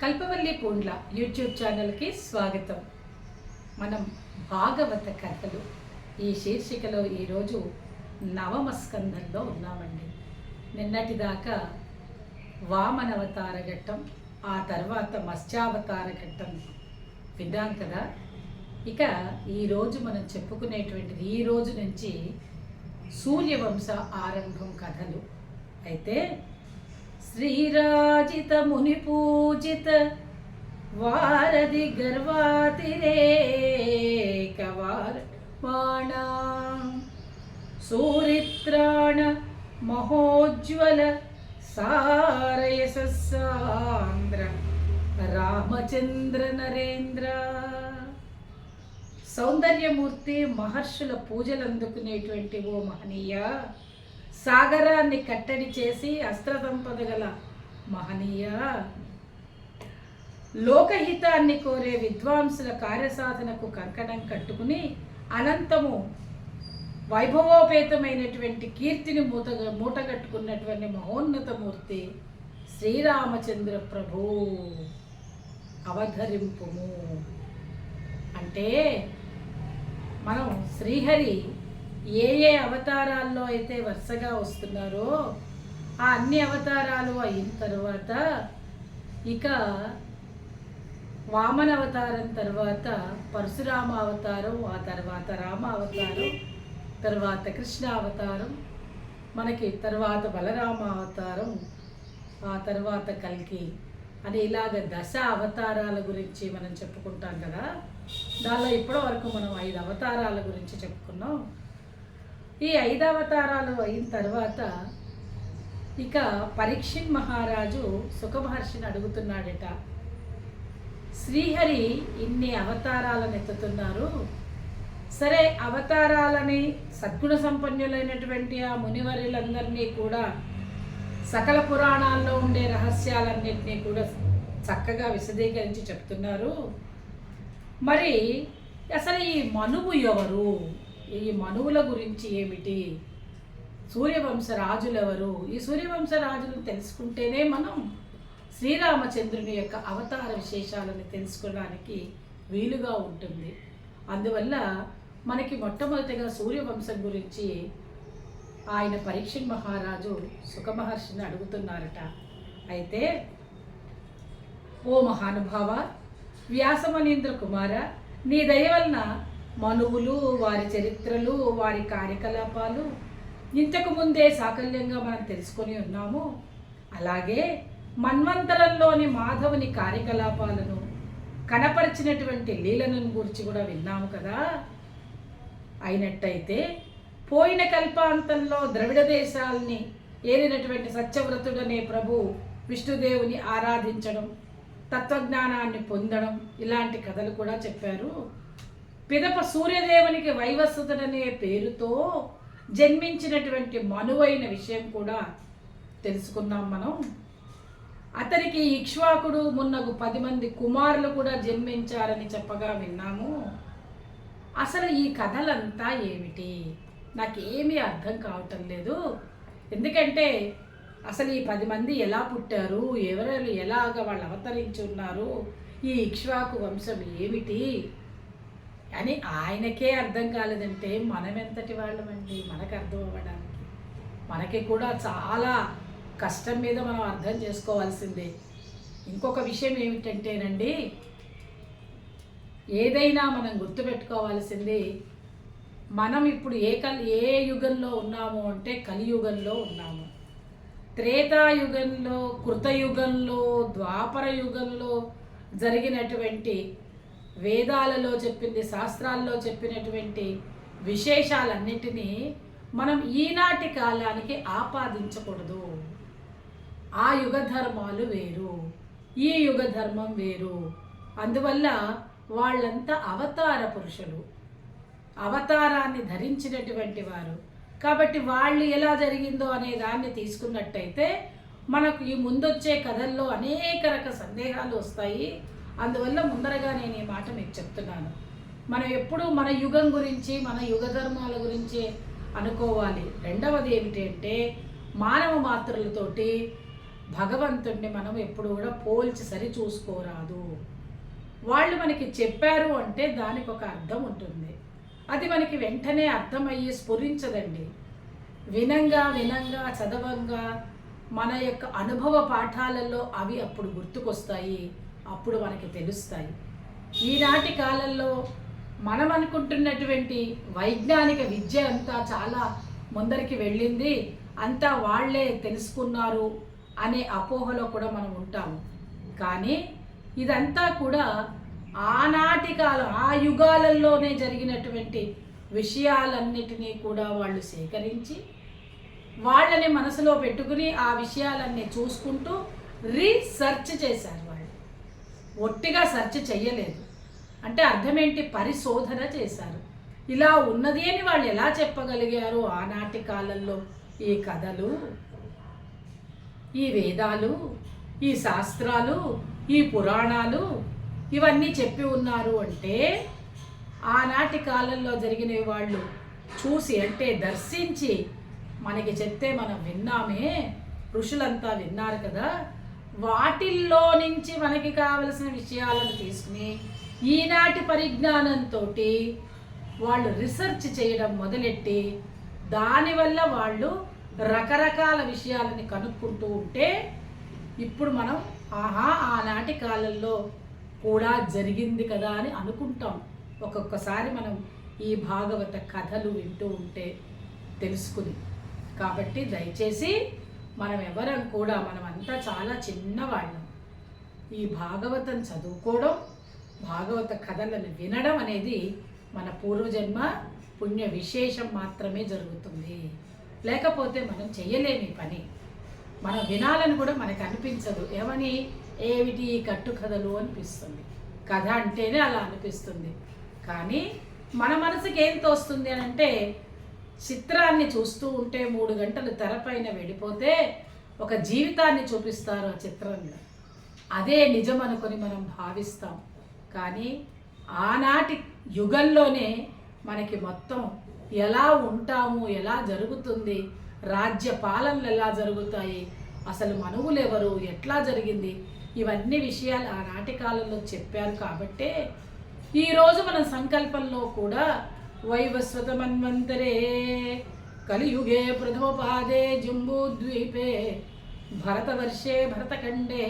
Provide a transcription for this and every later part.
కల్పవల్లి Poondla YouTube ఛానల్కి స్వాగతం. మనం భాగవత కథలు ఈ శీర్షికలో ఈరోజు నవమ స్కందంలో ఉన్నామండి. నిన్నటిదాకా వామనవతార ఘట్టం ఆ తర్వాత మత్స్యావతార ఘట్టం విన్నాం కదా? ఇక ఈరోజు మనం చెప్పుకునేటువంటిది ఈ రోజు నుంచి సూర్యవంశ ఆరంభం కథలు. అయితే శ్రీరాజిత ముని పూజిత వారధి గర్వాతిరేక సూరిత్రాణ మహోజ్వల సారయసాంద్ర రామచంద్ర నరేంద్ర సౌందర్యమూర్తి మహర్షుల పూజలు అందుకునేటువంటి ఓ మహనీయ సాగరాన్ని కట్టడి చేసి అస్త్రదంపద గల మహనీయ లోకహితాన్ని కోరే విద్వాంసుల కార్యసాధనకు కంకణం కట్టుకుని అనంతము వైభవోపేతమైనటువంటి కీర్తిని మూత మూటగట్టుకున్నటువంటి మహోన్నత మూర్తి శ్రీరామచంద్ర ప్రభు అవధరింపుము. అంటే మనం శ్రీహరి ఏ ఏ అవతారాల్లో అయితే వరుసగా వస్తున్నారో ఆ అన్ని అవతారాలు అయిన తర్వాత ఇక వామన అవతారం తర్వాత పరశురామ అవతారం ఆ తర్వాత రామ అవతారం తర్వాత కృష్ణ అవతారం మనకి తర్వాత బలరామ అవతారం ఆ తర్వాత కల్కి అని ఇలాగ దశ అవతారాల గురించి మనం చెప్పుకుంటాం కదా. దానిలో ఇప్పటి వరకు మనం ఐదు అవతారాల గురించి చెప్పుకున్నాం. ఈ ఐదు అవతారాలు అయిన తర్వాత ఇక పరీక్షిత్ మహారాజు సుఖమహర్షిని అడుగుతున్నాడట. శ్రీహరి ఇన్ని అవతారాలను ఎత్తుతున్నారు. సరే అవతారాలని సద్గుణ సంపన్నులైనటువంటి ఆ మునివరులందరినీ కూడా సకల పురాణాల్లో ఉండే రహస్యాలన్నింటినీ కూడా చక్కగా విశదీకరించి చెప్తున్నారు. మరి అసలు ఈ మనువు ఎవరు? ఈ మనువుల గురించి ఏమిటి? సూర్యవంశ రాజులెవరు ఈ సూర్యవంశ రాజులను తెలుసుకుంటేనే మనం శ్రీరామచంద్రుని యొక్క అవతార విశేషాలను తెలుసుకోవడానికి వీలుగా ఉంటుంది. అందువల్ల మనకి మొట్టమొదటిగా సూర్యవంశం గురించి ఆయన పరీక్షణ్ మహారాజు సుఖమహర్షిని అడుగుతున్నారట. అయితే ఓ మహానుభావ వ్యాసమనీంద్ర కుమార నీ దయ వలన మనువులు వారి చరిత్రలు వారి కార్యకలాపాలు ఇంతకు ముందే సాకల్యంగా మనం తెలుసుకొని ఉన్నాము. అలాగే మన్వంతరంలోని మాధవుని కార్యకలాపాలను కనపరిచినటువంటి లీలను గురించి కూడా విన్నాము కదా. అయినట్టయితే పోయిన కల్పాంతంలో ద్రవిడ దేశాల్ని ఏలినటువంటి సత్యవ్రతుడనే ప్రభు విష్ణుదేవుని ఆరాధించడం తత్వజ్ఞానాన్ని పొందడం ఇలాంటి కథలు కూడా చెప్పారు. పిదప సూర్యదేవునికి వైవస్వతుడనే పేరుతో జన్మించినటువంటి మనువైన విషయం కూడా తెలుసుకున్నాం మనం. అతనికి ఇక్ష్వాకుడు మున్నగు పది మంది కుమారులు కూడా జన్మించారని చెప్పగా విన్నాము. అసలు ఈ కథలంతా ఏమిటి? నాకేమీ అర్థం కావటం లేదు. ఎందుకంటే అసలు ఈ పది మంది ఎలా పుట్టారు? ఎవరెవరు ఎలాగ వాళ్ళు అవతరించి ఉన్నారు ఈ ఇక్ష్వాకు వంశం ఏమిటి? కానీ ఆయనకే అర్థం కాలేదంటే మనం ఎంతటి వాళ్ళమండి? మనకు అర్థం అవ్వడానికి. మనకి కూడా చాలా కష్టం మీద మనం అర్థం చేసుకోవాల్సిందే. ఇంకొక విషయం ఏమిటంటేనండి ఏదైనా మనం గుర్తుపెట్టుకోవాల్సింది మనం ఇప్పుడు ఏ కల్ ఏ యుగంలో ఉన్నాము అంటే కలియుగంలో ఉన్నాము. త్రేతాయుగంలో కృతయుగంలో ద్వాపర యుగంలో జరిగినటువంటి వేదాలలో చెప్పింది శాస్త్రాల్లో చెప్పినటువంటి విశేషాలన్నిటినీ మనం ఈనాటి కాలానికి ఆపాదించకూడదు. ఆ యుగ ధర్మాలు వేరు ఈ యుగ ధర్మం వేరు. అందువల్ల వాళ్ళంతా అవతార పురుషులు. అవతారాన్ని ధరించినటువంటి వారు. కాబట్టి వాళ్ళు ఎలా జరిగిందో అనే దాన్ని తీసుకున్నట్టయితే మనకు ఈ ముందొచ్చే కథల్లో అనేక రక సందేహాలు వస్తాయి. అందువల్ల ముందరగా నేను ఈ మాట మీకు చెప్తున్నాను. మనం ఎప్పుడూ మన యుగం గురించి మన యుగ ధర్మాల గురించి అనుకోవాలి. రెండవది ఏమిటి అంటే మానవ మాత్రలతోటి భగవంతుణ్ణి మనం ఎప్పుడు కూడా పోల్చి సరి చూసుకోరాదు. వాళ్ళు మనకి చెప్పారు అంటే దానికి ఒక అర్థం ఉంటుంది. అది మనకి వెంటనే అర్థమయ్యి స్ఫురించదండి. వినంగా వినంగా చదవంగా మన యొక్క అనుభవ పాఠాలలో అవి అప్పుడు గుర్తుకొస్తాయి. అప్పుడు మనకి తెలుస్తాయి. ఈనాటి కాలంలో మనం అనుకుంటున్నటువంటి వైజ్ఞానిక విద్య అంతా చాలా ముందరికి వెళ్ళింది. అంతా వాళ్ళే తెలుసుకున్నారు అనే అపోహలో కూడా మనం ఉంటాము కానీ ఇదంతా కూడా ఆనాటి కాలం ఆ యుగాలలోనే జరిగినటువంటి విషయాలన్నిటినీ కూడా వాళ్ళు సేకరించి వాళ్ళని మనసులో పెట్టుకుని ఆ విషయాలన్నీ చూసుకుంటూ రీసెర్చ్ చేశారు. ఒట్టిగా సెర్చ్ చెయ్యలేదు. అంటే అర్థమేంటి? పరిశోధన చేశారు. ఇలా ఉన్నది అని వాళ్ళు ఎలా చెప్పగలిగారు ఆనాటి కాలంలో? ఈ కథలు ఈ వేదాలు ఈ శాస్త్రాలు ఈ పురాణాలు ఇవన్నీ చెప్పి ఉన్నారు అంటే ఆనాటి కాలంలో జరిగిన వాళ్ళు చూసి అంటే దర్శించి మనకి చెప్తే మనం విన్నామే ఋషులంతా విన్నారు కదా. వాటిల్లో నుంచి మనకి కావలసిన విషయాలను తీసుకుని ఈనాటి పరిజ్ఞానంతో వాళ్ళు రీసెర్చ్ చేయడం మొదలెట్టి దానివల్ల వాళ్ళు రకరకాల విషయాలని కనుక్కుంటూ ఉంటే ఇప్పుడు మనం ఆహా ఆనాటి కాలంలో కూడా జరిగింది కదా అని అనుకుంటాం. ఒక్కొక్కసారి మనం ఈ భాగవత కథలు వింటూ ఉంటే తెలుసుకుని. కాబట్టి దయచేసి మనం ఎవరం కూడా మనం అంతా చాలా చిన్నవాళ్ళం. ఈ భాగవతం చదువుకోవడం భాగవత కథలను వినడం అనేది మన పూర్వజన్మ పుణ్య విశేషం మాత్రమే జరుగుతుంది. లేకపోతే మనం చేయలేని పని. మనం వినాలని కూడా మనకు అనిపించదు. ఏమని? ఏమిటి ఈ కట్టు కథలు అనిపిస్తుంది. కథ అంటేనే అలా అనిపిస్తుంది. కానీ మన మనసుకి ఏం తోస్తుంది అని అంటే చిత్రాన్ని చూస్తూ ఉంటే మూడు గంటలు తెరపైన వెళ్ళిపోతే ఒక జీవితాన్ని చూపిస్తారు ఆ చిత్రంలో. అదే నిజం అనుకొని మనం భావిస్తాం. కానీ ఆనాటి యుగంలోనే మనకి మొత్తం ఎలా ఉంటాము ఎలా జరుగుతుంది రాజ్య పాలనలు ఎలా జరుగుతాయి అసలు మనువులు ఎవరు ఎట్లా జరిగింది ఇవన్నీ విషయాలు ఆనాటి కాలంలో చెప్పారు కాబట్టే ఈరోజు మన సంకల్పంలో కూడా వైవస్వత మన్వంతరే కలియుగే ప్రథమపాదే జంబూద్వీపే భరతవర్షే భరతఖండే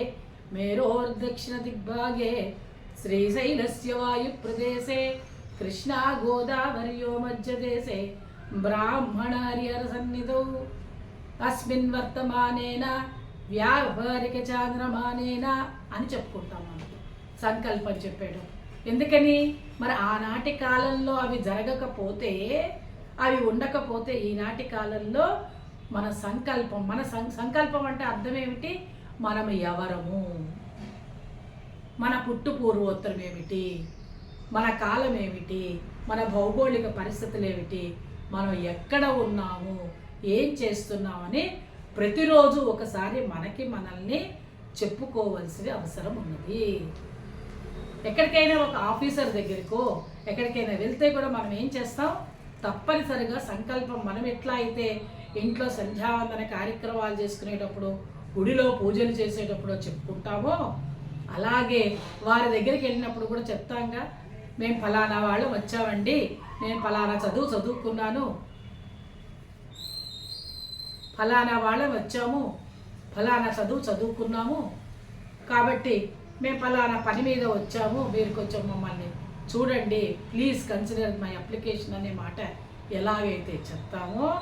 మేరోర్దక్షిణ దిగ్భాగే శ్రీశైలస్య వాయుప్రదేశే కృష్ణా గోదావర్యో మధ్యదేశే బ్రాహ్మణార్యర సన్నిధౌ అస్మిన్ వర్తమానేన వ్యావహారిక చాంద్రమానేన అని చెప్పుకుంటాం మనం. సంకల్పం చెప్పాడు ఎందుకని? మరి ఆనాటి కాలంలో అవి జరగకపోతే అవి ఉండకపోతే ఈనాటి కాలంలో మన సంకల్పం మన సంకల్పం అంటే అర్థం ఏమిటి మనం ఎవరము? మన పుట్టు పూర్వోత్తరం ఏమిటి? మన కాలం ఏమిటి? మన భౌగోళిక పరిస్థితులు ఏమిటి? మనం ఎక్కడ ఉన్నాము? ఏం చేస్తున్నామని ప్రతిరోజు ఒకసారి మనకి మనల్ని చెప్పుకోవలసిన అవసరం ఉన్నది. ఎక్కడికైనా ఒక ఆఫీసర్ దగ్గరికో ఎక్కడికైనా వెళ్తే కూడా మనం ఏం చేస్తాం? తప్పనిసరిగా సంకల్పం మనం ఎట్లా అయితే ఇంట్లో సంధ్యావందన కార్యక్రమాలు చేసుకునేటప్పుడు గుడిలో పూజలు చేసేటప్పుడు చెప్పుకుంటామో అలాగే వారి దగ్గరికి వెళ్ళినప్పుడు కూడా చెప్తాంగా మేము ఫలానా వాళ్ళు వచ్చామండి. నేను ఫలానా చదువు చదువుకున్నాను. ఫలానా వాళ్ళం వచ్చాము. ఫలానా చదువు చదువుకున్నాము. కాబట్టి మేము ఫలానా పని మీద వచ్చాము మీరు కొంచెం మమ్మల్ని చూడండి ప్లీజ్ కన్సిడర్ మై అప్లికేషన్ అనే మాట ఎలాగైతే చెప్తామో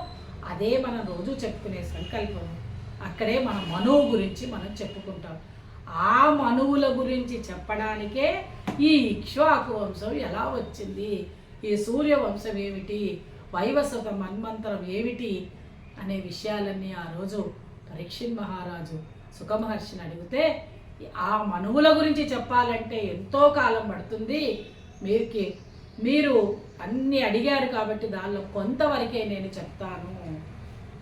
అదే మనం రోజు చెప్పుకునే సంకల్పం. అక్కడే మన మనువు గురించి మనం చెప్పుకుంటాం. ఆ మనువుల గురించి చెప్పడానికే ఈ ఇక్ష్వాకు వంశం ఎలా వచ్చింది? ఈ సూర్యవంశం ఏమిటి? వైవస్వత మన్మంతరం ఏమిటి? అనే విషయాలన్నీ ఆ రోజు పరీక్షిన్ మహారాజు సుఖమహర్షిని అడిగితే ఆ మనువుల గురించి చెప్పాలంటే ఎంతో కాలం పడుతుంది. మీరుకి మీరు అన్ని అడిగారు కాబట్టి దానిలో కొంతవరకే నేను చెప్తాను.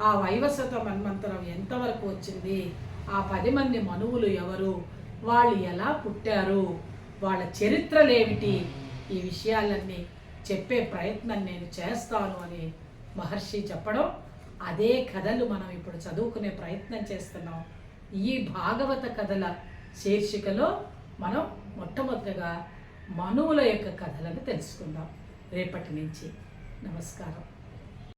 ఆ వైవస్వత మన్మంతరం ఎంతవరకు వచ్చింది? ఆ పది మంది మనువులు ఎవరు? వాళ్ళు ఎలా పుట్టారు? వాళ్ళ చరిత్రలేమిటి? ఈ విషయాలన్నీ చెప్పే ప్రయత్నం నేను చేస్తాను అని మహర్షి చెప్పడం అదే కథలు మనం ఇప్పుడు చదువుకునే ప్రయత్నం చేస్తున్నాం. ఈ భాగవత కథల శీర్షికలో మనం మొట్టమొదటగా మనువుల యొక్క కథలను తెలుసుకుందాం. రేపటి నుంచి నమస్కారం.